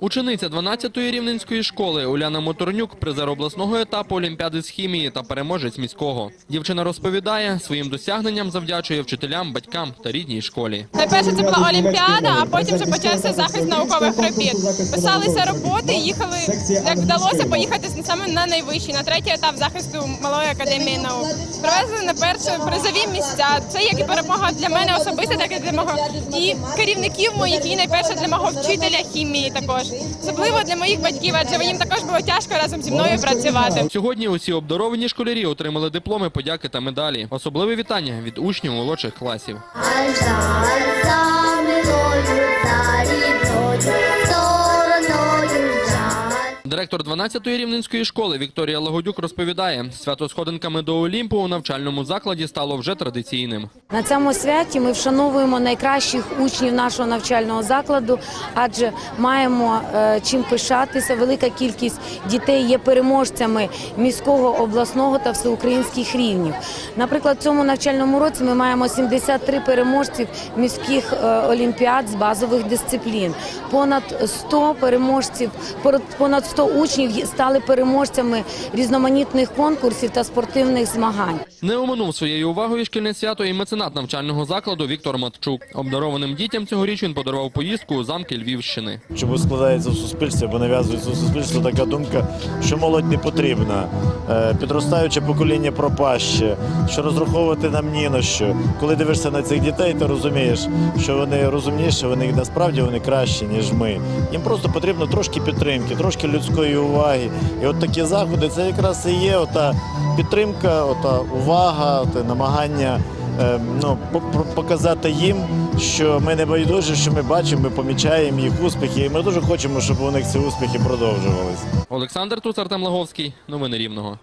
Учениця 12-ї рівненської школи Уляна Моторнюк, призер обласного етапу Олімпіади з хімії та переможець міського. Дівчина розповідає, своїм досягненням завдячує вчителям, батькам та рідній школі. Найперше це була Олімпіада, а потім вже почався захист наукових робіт. Писалися роботи, їхали, як вдалося поїхати саме на найвищий, на третій етап захисту Малої академії наук. Привезли на перше призові місця. Це як і перемога для мене особисто, так і для мого і керівників моїх, і найперше для мого вчителя хімії також. Особливо для моїх батьків, адже їм також було тяжко разом зі мною працювати. Сьогодні усі обдаровані школярі отримали дипломи, подяки та медалі. Особливе вітання від учнів молодших класів. Директор 12-ї рівненської школи Вікторія Лагодюк розповідає, свято сходинками до Олімпу у навчальному закладі стало вже традиційним. На цьому святі ми вшановуємо найкращих учнів нашого навчального закладу, адже маємо е, чим пишатися. Велика кількість дітей є переможцями міського, обласного та всеукраїнських рівнів. Наприклад, в цьому навчальному році ми маємо 73 переможців міських е, олімпіад з базових дисциплін. Понад 100 переможців, понад 100 учнів стали переможцями різноманітних конкурсів та спортивних змагань. Не оминув своєю увагою шкільне свято і меценат навчального закладу Віктор Матчук. Обдарованим дітям цьогоріч він подарував поїздку у замки Львівщини. Чому складається в суспільстві, бо нав'язується у суспільстві така думка, що молодь не потрібна, е, підростаюче покоління пропаще, що розраховувати нам ні на що. Коли дивишся на цих дітей, ти розумієш, що вони розумніші, вони насправді вони кращі, ніж ми. Їм просто потрібно трошки підтримки, трошки людської уваги. І от такі заходи це якраз і є ота підтримка, ота увага, ота намагання. е, Ну, по- по- показати їм, що ми не байдужі, що ми бачимо, ми помічаємо їх успіхи, і ми дуже хочемо, щоб у них ці успіхи продовжувалися. Олександр Туц, Артем Лаговський. Новини Рівного.